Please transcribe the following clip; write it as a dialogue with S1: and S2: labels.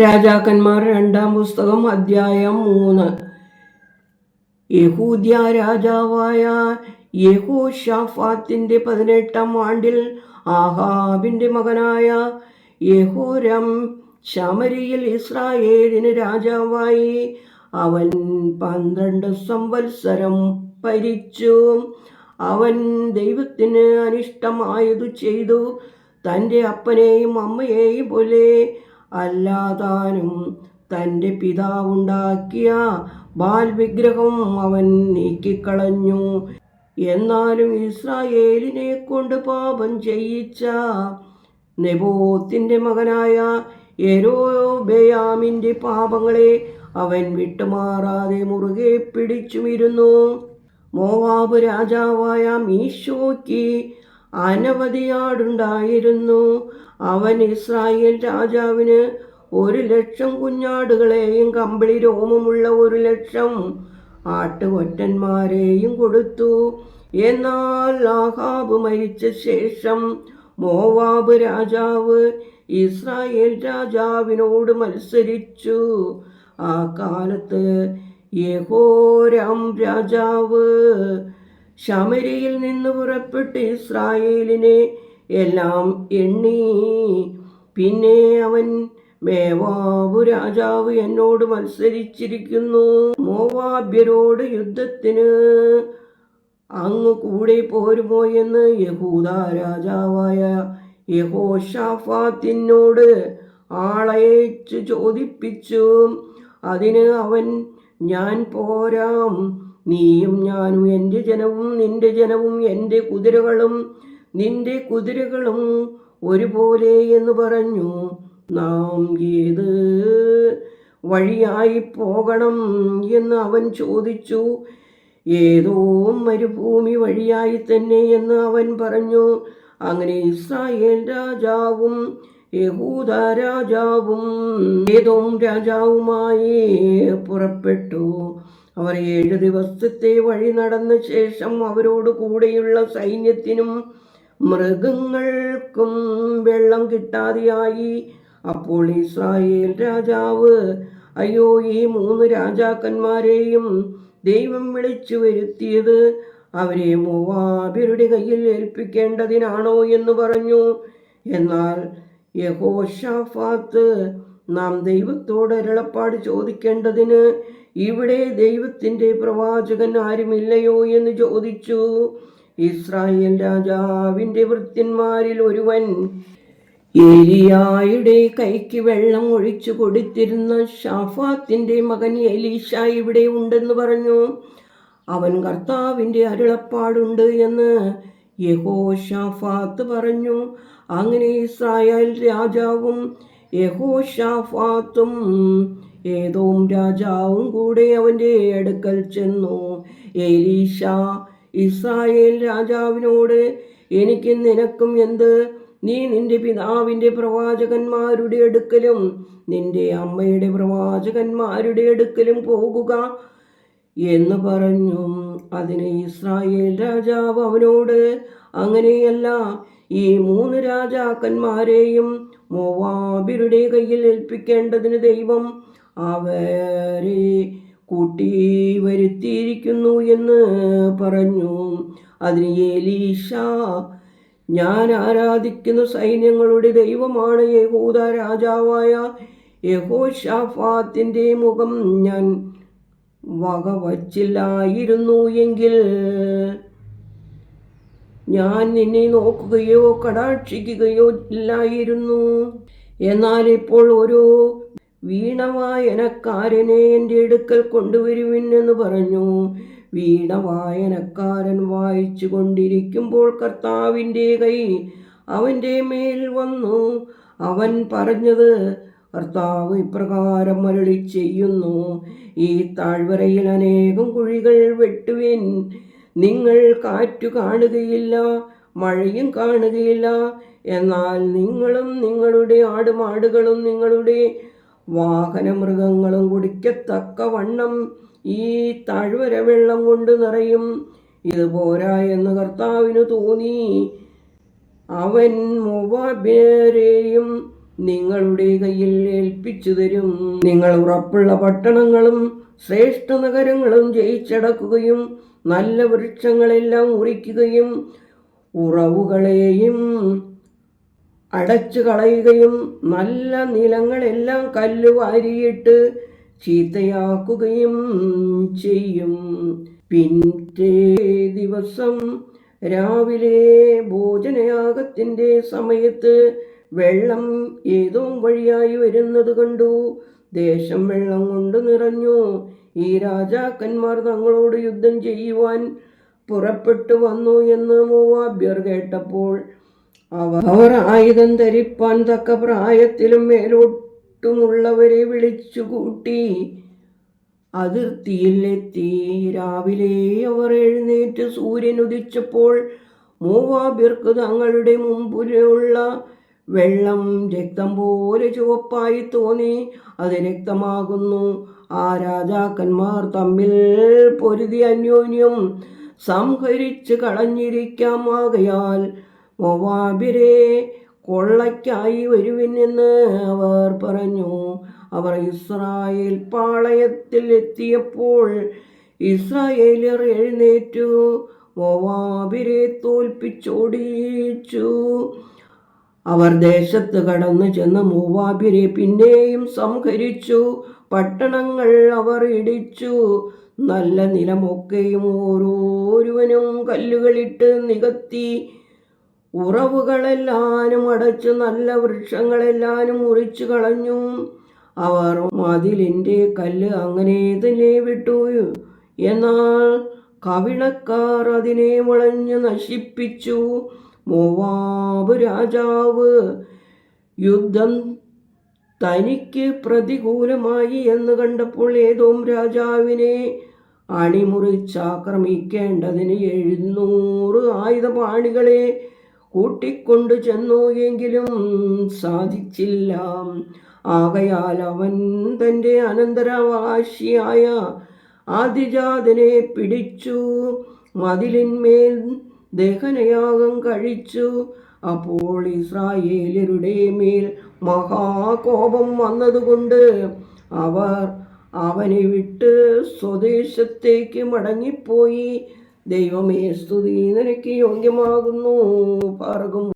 S1: രാജാക്കന്മാർ രണ്ടാം പുസ്തകം അധ്യായം മൂന്ന്. യഹൂദ്യ രാജാവായ യഹോഷാഫാത്തിന്റെ പതിനെട്ടാം ആണ്ടിൽ ആഹാബിന്റെ മകനായ യഹൂരം ശമരിയിൽ ഇസ്രായേലിന് രാജാവായി. അവൻ പന്ത്രണ്ട് സംവത്സരം ഭരിച്ചു. അവൻ ദൈവത്തിന് അനിഷ്ടമായതു ചെയ്തു. തന്റെ അപ്പനെയും അമ്മയെയും പോലെ അല്ലാതാനും തന്റെ പിതാവുണ്ടാക്കിയ ബാൽ വിഗ്രഹം അവൻ നീക്കിക്കളഞ്ഞു. എന്നാലും ഇസ്രായേലിനെ കൊണ്ട് പാപം ചെയ്യിച്ച നെബോത്തിന്റെ മകനായ എരോബയാമിന്റെ പാപങ്ങളെ അവൻ വിട്ടുമാറാതെ മുറുകെ പിടിച്ചുമിരുന്നു. മോവാബ് രാജാവായ മീശോയ്ക്ക് അനവധി ആടുണ്ടായിരുന്നു അവൻ ഇസ്രായേൽ രാജാവിന് ഒരു ലക്ഷം കുഞ്ഞാടുകളെയും കമ്പിളി രോമമുള്ള ഒരു ലക്ഷം ആട്ടുകൊറ്റന്മാരെയും കൊടുത്തു. എന്നാൽ ആഹാബ് മരിച്ച ശേഷം മോവാബ് രാജാവ് ഇസ്രായേൽ രാജാവിനോട് മത്സരിച്ചു. ആ കാലത്ത് യഹോരാം രാജാവ് ശമരിയിൽ നിന്ന് പുറപ്പെട്ട് ഇസ്രായേലിനെ എല്ലാം എണ്ണി. പിന്നെ അവൻ മേവാബു രാജാവ് എന്നോട് മത്സരിച്ചിരിക്കുന്നു. മോവാബ്യരോട് യുദ്ധത്തിന് അങ്ങ് കൂടെ പോരുമോ എന്ന് യഹൂദ രാജാവായ യഹോഷാഫാത്തിനോട് ആളയച്ചു ചോദിപ്പിച്ചു. അതിന് അവൻ ഞാൻ പോരാം. നീയും ഞാനും എന്റെ ജനവും നിന്റെ ജനവും എന്റെ കുതിരകളും നിന്റെ കുതിരകളും ഒരുപോലെ എന്ന് പറഞ്ഞു നാം ഏത് വഴിയായി പോകണം? എന്ന് അവൻ ചോദിച്ചു. ഏതോ മരുഭൂമി വഴിയായി തന്നെ എന്ന് അവൻ പറഞ്ഞു. അങ്ങനെ ഇസ്രായേൽ രാജാവും യഹൂദ രാജാവും ഏതോ രാജാവുമായി പുറപ്പെട്ടു. അവർ ഏഴ് ദിവസത്തെ വഴി നടന്ന ശേഷം അവരോട് കൂടെയുള്ള സൈന്യത്തിനും മൃഗങ്ങൾക്കും വെള്ളം കിട്ടാതെയായി. അപ്പോൾ ഇസ്രായേൽ രാജാവ് അയ്യോ ഈ മൂന്ന് രാജാക്കന്മാരെയും ദൈവം വിളിച്ചു വരുത്തിയത് അവരെ മൂവാബിരുടെ കയ്യിൽ ഏൽപ്പിക്കേണ്ടതിനാണോ എന്ന് പറഞ്ഞു. എന്നാൽ യഹോഷാഫാത്ത് നാം ദൈവത്തോട് അരുളപ്പാട് ചോദിക്കേണ്ടതിന് ഇവിടെ ദൈവത്തിന്റെ പ്രവാചകൻ ആരുമില്ലയോ എന്ന് ചോദിച്ചു. ഇസ്രായേൽ രാജാവിന്റെ വൃത്യന്മാരിൽ ഒരുവൻ ഏലിയായുടെ കൈക്ക് വെള്ളം ഒഴിച്ചു കൊടുത്തിരുന്ന ഷാഫാത്തിന്റെ മകൻ എലീഷ ഇവിടെ ഉണ്ടെന്ന് പറഞ്ഞു. അവൻ കർത്താവിന്റെ അരുളപ്പാടുണ്ട് എന്ന് യഹോ ഷാഫാത്ത് പറഞ്ഞു. അങ്ങനെ ഇസ്രായേൽ രാജാവും യഹോ ഷാഫാത്തും ഏതോം രാജാവും കൂടെ അവന്റെ അടുക്കൽ ചെന്നു. എലീഷ ഇസ്രായേൽ രാജാവിനോട് എനിക്ക് നിനക്കും എന്ത്? നീ നിന്റെ പിതാവിന്റെ പ്രവാചകന്മാരുടെ അടുക്കലും നിന്റെ അമ്മയുടെ പ്രവാചകന്മാരുടെ അടുക്കലും പോകുക എന്ന് പറഞ്ഞു. അതിന് ഇസ്രായേൽ രാജാവ് അവനോട് അങ്ങനെയല്ല ഈ മൂന്ന് രാജാക്കന്മാരെയും മോവാബിരുടെ കയ്യിൽ ഏൽപ്പിക്കേണ്ടതിന് ദൈവം അവരെ കൂട്ടി വരുത്തിയിരിക്കുന്നു എന്ന് പറഞ്ഞു. അതിന് ഏലീഷ ഞാൻ ആരാധിക്കുന്ന സൈന്യങ്ങളുടെ ദൈവമാണ് യഹൂദ രാജാവായ യഹോഷാഫാത്തിന്റെ മുഖം. ഞാൻ വകവച്ചില്ലായിരുന്നു എങ്കിൽ ഞാൻ നിന്നെ നോക്കുകയോ കടാക്ഷിക്കുകയോ ഇല്ലായിരുന്നു. എന്നാൽ ഇപ്പോൾ ഒരു വീണവായനക്കാരനെ എന്റെ അടുക്കൽ കൊണ്ടുവരുവിൻ എന്ന് പറഞ്ഞു. വീണവായനക്കാരൻ വായിച്ചു കൊണ്ടിരിക്കുമ്പോൾ കർത്താവിന്റെ കൈ അവന്റെ മേൽ വന്നു. അവൻ പറഞ്ഞത് കർത്താവ് ഇപ്രകാരം മരളി ചെയ്യുന്നു ഈ താഴ്വരയിൽ അനേകം കുഴികൾ വെട്ടുവിൻ. നിങ്ങൾ കാറ്റു കാണുകയില്ല മഴയും കാണുകയില്ല. എന്നാൽ നിങ്ങളും നിങ്ങളുടെ ആടുമാടുകളും നിങ്ങളുടെ വാഹനമൃഗങ്ങളും കുടിക്കത്തക്ക വണ്ണം ഈ താഴ്വര വെള്ളം കൊണ്ട് നിറയും. ഇത് പോരാ എന്ന് കർത്താവിന് തോന്നി. അവൻ മൊവാബേരെയും നിങ്ങളുടെ കയ്യിൽ ഏൽപ്പിച്ചു തരും. നിങ്ങൾ ഉറപ്പുള്ള പട്ടണങ്ങളും ശ്രേഷ്ഠ നഗരങ്ങളും ജയിച്ചടക്കുകയും നല്ല വൃക്ഷങ്ങളെല്ലാം മുറിക്കുകയും ഉറവുകളെയും അടച്ചു കളയുകയും നല്ല നിലങ്ങളെല്ലാം കല്ല് വാരിയിട്ട് ചീത്തയാക്കുകയും ചെയ്യും. പിന്നെ ദിവസം രാവിലെ ഭോജനയാഗത്തിന്റെ സമയത്ത് വെള്ളം ഏതോ വഴിയായി വരുന്നത് കണ്ടു. ദേശം വെള്ളം കൊണ്ട് നിറഞ്ഞു. ഈ രാജാക്കന്മാർ തങ്ങളോട് യുദ്ധം ചെയ്യുവാൻ പുറപ്പെട്ടു വന്നു എന്ന് മൂവാഭ്യർ കേട്ടപ്പോൾ അവർ ആയുധം ധരിപ്പാൻ തക്ക പ്രായത്തിലും മേലോട്ടുമുള്ളവരെ വിളിച്ചുകൂട്ടി അതിർത്തിയിലെത്തി. രാവിലെ അവർ എഴുന്നേറ്റ് സൂര്യൻ ഉദിച്ചപ്പോൾ മൂവാബിർക്ക് തങ്ങളുടെ മുമ്പിലുള്ള വെള്ളം രക്തം പോലെ ചുവപ്പായി തോന്നി. അത് രക്തമാകുന്നു. ആ രാജാക്കന്മാർ തമ്മിൽ പൊരുതി അന്യോന്യം സംഹരിച്ച് കളഞ്ഞിരിക്കാം. ആകയാൽ മൊവാബിരെ കൊള്ളയ്ക്കായി വരുവിനെന്ന് അവർ പറഞ്ഞു. അവർ ഇസ്രായേൽ പാളയത്തിൽ എത്തിയപ്പോൾ ഇസ്രായേലർ എഴുന്നേറ്റു. മൊവാബിരെ തോൽപ്പിച്ചോടിച്ചു. അവർ ദേശത്ത് കടന്നു ചെന്ന് മൂവാബിരെ പിന്നെയും സംഹരിച്ചു. പട്ടണങ്ങൾ അവർ ഇടിച്ചു. നല്ല നിലമൊക്കെയും ഓരോരുവനും കല്ലുകളിട്ട് നികത്തി. ഉറവുകളെല്ലാനും അടച്ച് നല്ല വൃക്ഷങ്ങളെല്ലാനും മുറിച്ചു കളഞ്ഞു. അവർ മതിലിന്റെ കല്ല് അങ്ങനെ തന്നെ വിട്ടു. എന്നാൽ കവിണക്കാർ അതിനെ മുളഞ്ഞ് നശിപ്പിച്ചു. മോവാബ് രാജാവ് യുദ്ധം തനിക്ക് പ്രതികൂലമായി എന്ന് കണ്ടപ്പോൾ ഏതോ രാജാവിനെ അണിമുറിച്ചാക്രമിക്കേണ്ടതിന് എഴുന്നൂറ് ആയുധപാണികളെ കൂട്ടിക്കൊണ്ടു ചെന്നു എങ്കിലും സാധിച്ചില്ല. ആകയാൽ അവൻ തന്റെ അനന്തരവാശിയായ ആദിജാതനെ പിടിച്ചു. മതിലിന്മേൽ ദഹനയാഗം കഴിച്ചു. അപ്പോൾ ഇസ്രായേലരുടെ മേൽ മഹാകോപം വന്നതുകൊണ്ട് അവർ അവനെ വിട്ട് സ്വദേശത്തേക്ക് മടങ്ങിപ്പോയി. ദൈവമേ സ്തുതി. നിനക്ക് യോഗ്യമാകുന്നു. പറകും